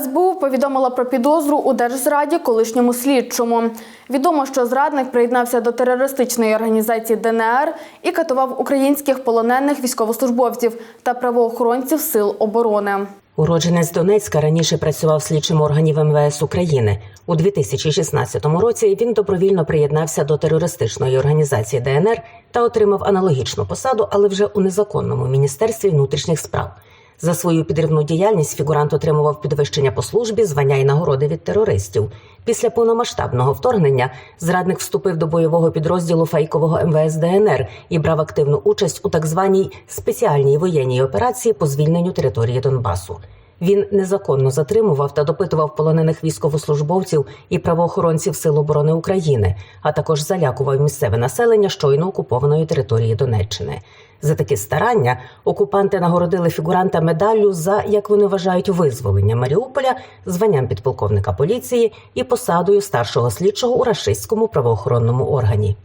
СБУ повідомила про підозру у держзраді колишньому слідчому. Відомо, що зрадник приєднався до терористичної організації ДНР і катував українських полонених військовослужбовців та правоохоронців сил оборони. Уродженець Донецька раніше працював слідчим органів МВС України. У 2016 році він добровільно приєднався до терористичної організації ДНР та отримав аналогічну посаду, але вже у незаконному міністерстві внутрішніх справ. За свою підривну діяльність фігурант отримував підвищення по службі, звання і нагороди від терористів. Після повномасштабного вторгнення зрадник вступив до бойового підрозділу фейкового МВС ДНР і брав активну участь у так званій спеціальній воєнній операції по звільненню території Донбасу. Він незаконно затримував та допитував полонених військовослужбовців і правоохоронців Сил оборони України, а також залякував місцеве населення щойно окупованої території Донеччини. За такі старання окупанти нагородили фігуранта медаллю за, як вони вважають, визволення Маріуполя, званням підполковника поліції і посадою старшого слідчого у рашистському правоохоронному органі.